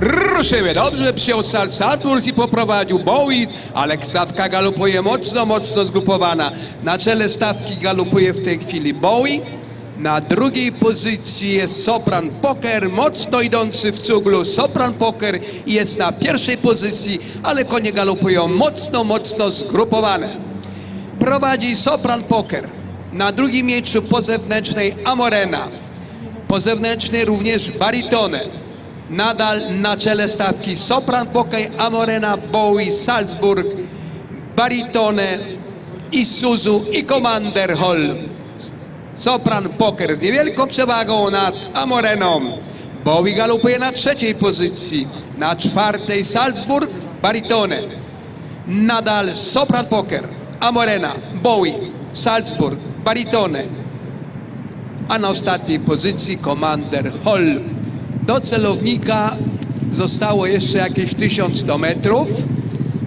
Ruszymy. Dobrze przyjął Sal Salzburg i poprowadził Bowie, ale stawka galopuje mocno, mocno zgrupowana. Na czele stawki galopuje w tej chwili Bowie. Na drugiej pozycji jest Sopran Poker, mocno idący w cuglu. Sopran Poker jest na pierwszej pozycji, ale konie galopują mocno, mocno zgrupowane. Prowadzi Sopran Poker. Na drugim miejscu po zewnętrznej Amorena. Po zewnętrznej również Baritone. Nadal na czele stawki Sopran Poker, Amorena, Bowie, Salzburg, Baritone, Isuzu i Commander Hall. Sopran Poker z niewielką przewagą nad Amoreną. Bowie galopuje na trzeciej pozycji. Na czwartej Salzburg, Baritone. Nadal Sopran Poker, Amorena, Bowie, Salzburg, Baritone. A na ostatniej pozycji Commander Hall. Do celownika zostało jeszcze jakieś 1100 metrów,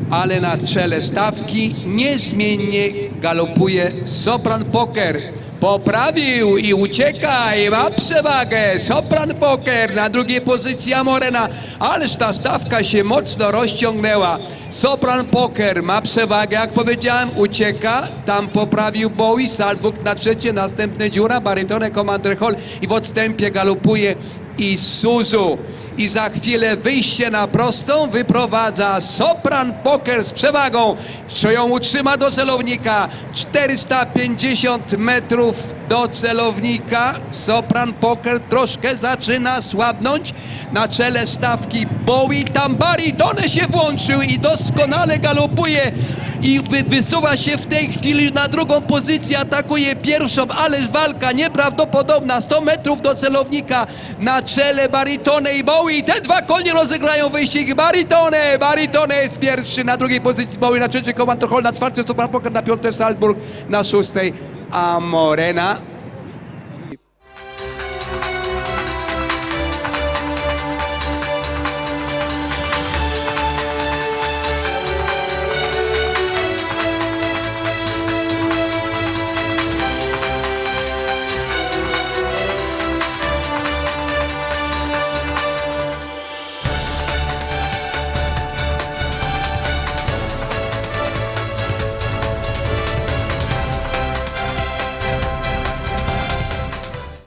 ale na czele stawki niezmiennie galopuje Sopran Poker. Poprawił i ucieka i ma przewagę. Sopran Poker na drugiej pozycji Amorena, ależ ta stawka się mocno rozciągnęła. Sopran Poker ma przewagę, jak powiedziałem, ucieka. Tam poprawił Bowie, Salzburg na trzecie, następne dziura, Barytone, Commander Hall i w odstępie galopuje i Suzu. I za chwilę wyjście na prostą wyprowadza Sopran Poker z przewagą. Co ją utrzyma do celownika? 450 metrów do celownika. Sopran Poker troszkę zaczyna słabnąć. Na czele stawki Bowie. Tam Baritone się włączył i doskonale galopuje. I wy, wysuwa się w tej chwili na drugą pozycję, atakuje pierwszą, ależ walka nieprawdopodobna. 100 metrów do celownika na czele Baritone i Bowie. Te dwa konie rozegrają wyścig. Baritone, Baritone jest pierwszy, na drugiej pozycji Bowie, na trzeciej Commander Hall, na czwartej Super Poker, na piątej Salzburg, na szóstej Amorena.